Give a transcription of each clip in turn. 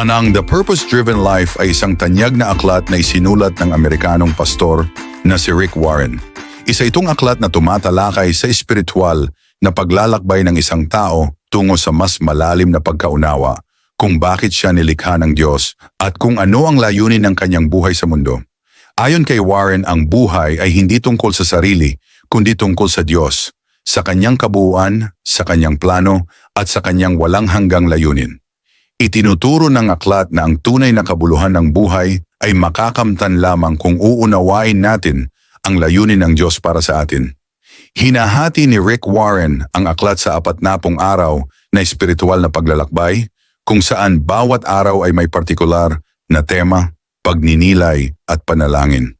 Anang The Purpose-Driven Life ay isang tanyag na aklat na isinulat ng Amerikanong pastor na si Rick Warren. Isa itong aklat na tumatalakay sa espiritual na paglalakbay ng isang tao tungo sa mas malalim na pagkaunawa kung bakit siya nilikha ng Diyos at kung ano ang layunin ng kanyang buhay sa mundo. Ayon kay Warren, ang buhay ay hindi tungkol sa sarili, kundi tungkol sa Diyos, sa kanyang kabuuan, sa kanyang plano, at sa kanyang walang hanggang layunin. Itinuturo ng aklat na ang tunay na kabuluhan ng buhay ay makakamtan lamang kung uunawain natin ang layunin ng Diyos para sa atin. Hinahati ni Rick Warren ang aklat sa apat na pong araw na espiritual na paglalakbay kung saan bawat araw ay may partikular na tema, pagninilay at panalangin.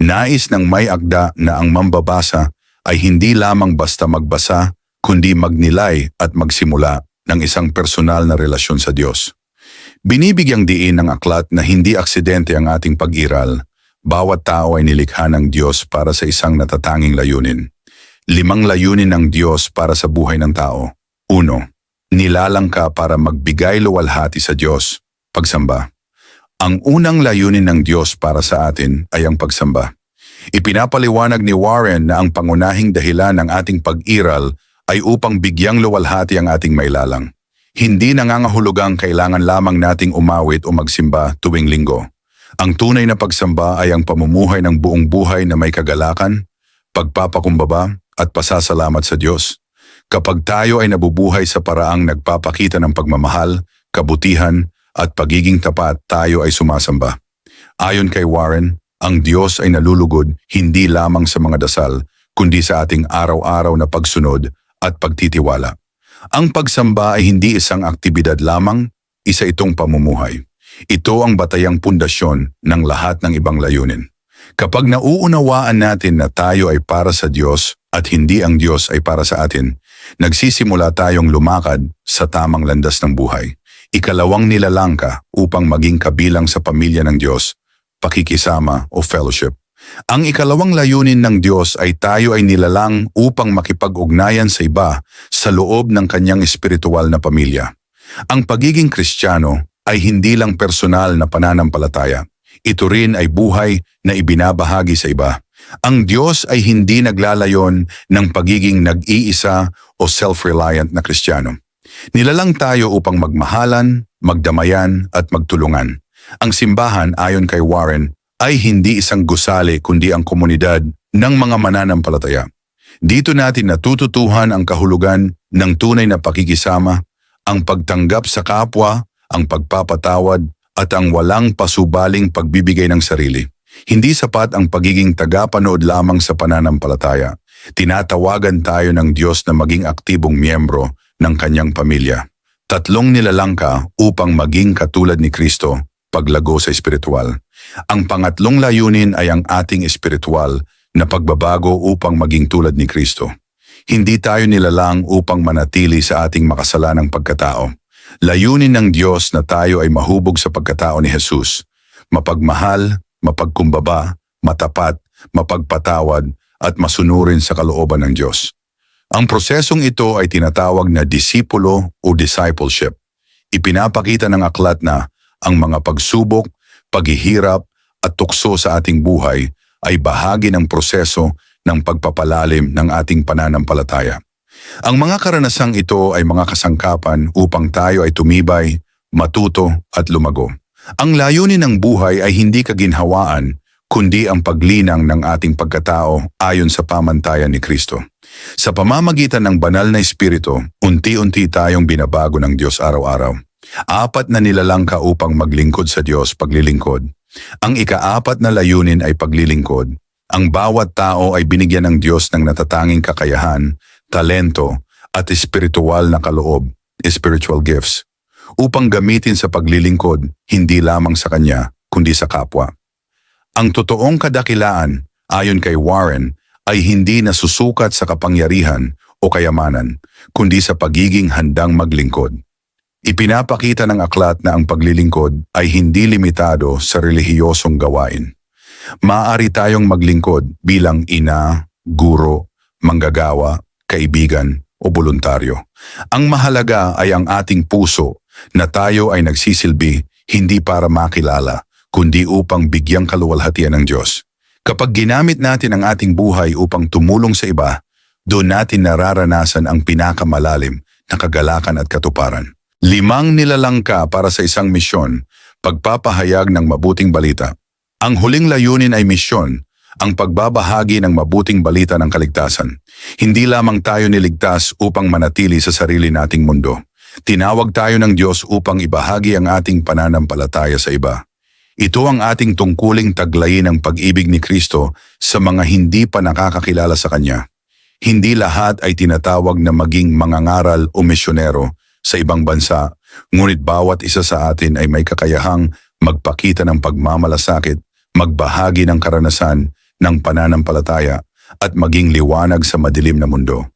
Nais ng may akda na ang mambabasa ay hindi lamang basta magbasa kundi magnilay at magsimula ng isang personal na relasyon sa Diyos. Binibigyang diin ng aklat na hindi aksidente ang ating pag-iral. Bawat tao ay nilikha ng Diyos para sa isang natatanging layunin. Limang layunin ng Diyos para sa buhay ng tao. Uno, nilalang ka para magbigay luwalhati sa Diyos, pagsamba. Ang unang layunin ng Diyos para sa atin ay ang pagsamba. Ipinapaliwanag ni Warren na ang pangunahing dahilan ng ating pag-iral ay upang bigyang luwalhati ang ating mailalang. Hindi nangangahulugang kailangan lamang nating umawit o magsimba tuwing linggo. Ang tunay na pagsamba ay ang pamumuhay ng buong buhay na may kagalakan, pagpapakumbaba at pasasalamat sa Diyos. Kapag tayo ay nabubuhay sa paraang nagpapakita ng pagmamahal, kabutihan at pagiging tapat, tayo ay sumasamba. Ayon kay Warren, ang Diyos ay nalulugod hindi lamang sa mga dasal, kundi sa ating araw-araw na pagsunod at pagtitiwala. Ang pagsamba ay hindi isang aktibidad lamang, isa itong pamumuhay. Ito ang batayang pundasyon ng lahat ng ibang layunin. Kapag nauunawaan natin na tayo ay para sa Diyos at hindi ang Diyos ay para sa atin, nagsisimula tayong lumakad sa tamang landas ng buhay. Ikalawang nilalang ka upang maging kabilang sa pamilya ng Diyos, pakikisama o fellowship. Ang ikalawang layunin ng Diyos ay tayo ay nilalang upang makipag-ugnayan sa iba sa loob ng kanyang espiritual na pamilya. Ang pagiging kristyano ay hindi lang personal na pananampalataya. Ito rin ay buhay na ibinabahagi sa iba. Ang Diyos ay hindi naglalayon ng pagiging nag-iisa o self-reliant na kristyano. Nilalang tayo upang magmahalan, magdamayan at magtulungan. Ang simbahan ayon kay Warren ay hindi isang gusali kundi ang komunidad ng mga mananampalataya. Dito natin natututuhan ang kahulugan ng tunay na pakikisama, ang pagtanggap sa kapwa, ang pagpapatawad, at ang walang pasubaling pagbibigay ng sarili. Hindi sapat ang pagiging tagapanood lamang sa pananampalataya. Tinatawagan tayo ng Diyos na maging aktibong miyembro ng kanyang pamilya. Tatlong nilalang ka upang maging katulad ni Kristo, paglago sa espiritual. Ang pangatlong layunin ay ang ating espiritual na pagbabago upang maging tulad ni Kristo. Hindi tayo nilalang upang manatili sa ating makasalanang pagkatao. Layunin ng Diyos na tayo ay mahubog sa pagkatao ni Jesus. Mapagmahal, mapagkumbaba, matapat, mapagpatawad, at masunurin sa kalooban ng Diyos. Ang prosesong ito ay tinatawag na disipulo o discipleship. Ipinapakita ng aklat na ang mga pagsubok, paghihirap at tukso sa ating buhay ay bahagi ng proseso ng pagpapalalim ng ating pananampalataya. Ang mga karanasang ito ay mga kasangkapan upang tayo ay tumibay, matuto at lumago. Ang layunin ng buhay ay hindi kaginhawaan, kundi ang paglinang ng ating pagkatao ayon sa pamantayan ni Kristo. Sa pamamagitan ng banal na espiritu, unti-unti tayong binabago ng Diyos araw-araw. Apat na nilalang ka upang maglingkod sa Diyos paglilingkod. Ang ikaapat na layunin ay paglilingkod. Ang bawat tao ay binigyan ng Diyos ng natatanging kakayahan, talento, at espiritual na kaloob, spiritual gifts, upang gamitin sa paglilingkod hindi lamang sa Kanya, kundi sa kapwa. Ang totoong kadakilaan, ayon kay Warren, ay hindi nasusukat sa kapangyarihan o kayamanan, kundi sa pagiging handang maglingkod. Ipinapakita ng aklat na ang paglilingkod ay hindi limitado sa relihiyosong gawain. Maaari tayong maglingkod bilang ina, guro, manggagawa, kaibigan o voluntaryo. Ang mahalaga ay ang ating puso na tayo ay nagsisilbi hindi para makilala, kundi upang bigyang kaluwalhatian ng Diyos. Kapag ginamit natin ang ating buhay upang tumulong sa iba, doon natin nararanasan ang pinakamalalim na kagalakan at katuparan. Limang nilalangka para sa isang misyon, pagpapahayag ng mabuting balita. Ang huling layunin ay misyon, ang pagbabahagi ng mabuting balita ng kaligtasan. Hindi lamang tayo niligtas upang manatili sa sarili nating mundo. Tinawag tayo ng Diyos upang ibahagi ang ating pananampalataya sa iba. Ito ang ating tungkuling taglayin ng pag-ibig ni Kristo sa mga hindi pa nakakakilala sa Kanya. Hindi lahat ay tinatawag na maging mangangaral o misyonero sa ibang bansa, ngunit bawat isa sa atin ay may kakayahang magpakita ng pagmamalasakit, magbahagi ng karanasan ng pananampalataya at maging liwanag sa madilim na mundo.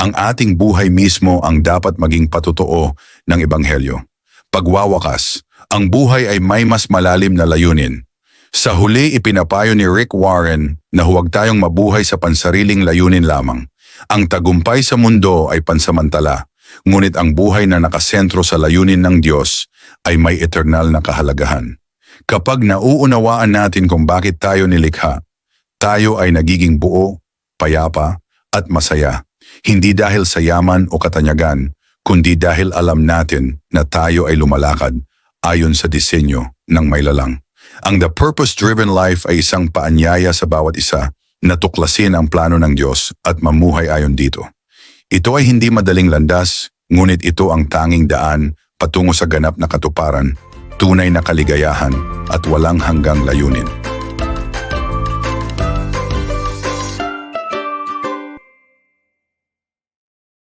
Ang ating buhay mismo ang dapat maging patotoo ng Ebanghelyo. Pagwawakas, ang buhay ay may mas malalim na layunin. Sa huli ipinapayo ni Rick Warren na huwag tayong mabuhay sa pansariling layunin lamang. Ang tagumpay sa mundo ay pansamantala, ngunit ang buhay na nakasentro sa layunin ng Diyos ay may eternal na kahalagahan. Kapag nauunawaan natin kung bakit tayo nilikha, tayo ay nagiging buo, payapa, at masaya. Hindi dahil sa yaman o katanyagan, kundi dahil alam natin na tayo ay lumalakad ayon sa disenyo ng may lalang. Ang The Purpose-Driven Life ay isang paanyaya sa bawat isa na tuklasin ang plano ng Diyos at mamuhay ayon dito. Ito ay hindi madaling landas, ngunit ito ang tanging daan patungo sa ganap na katuparan, tunay na kaligayahan at walang hanggang layunin.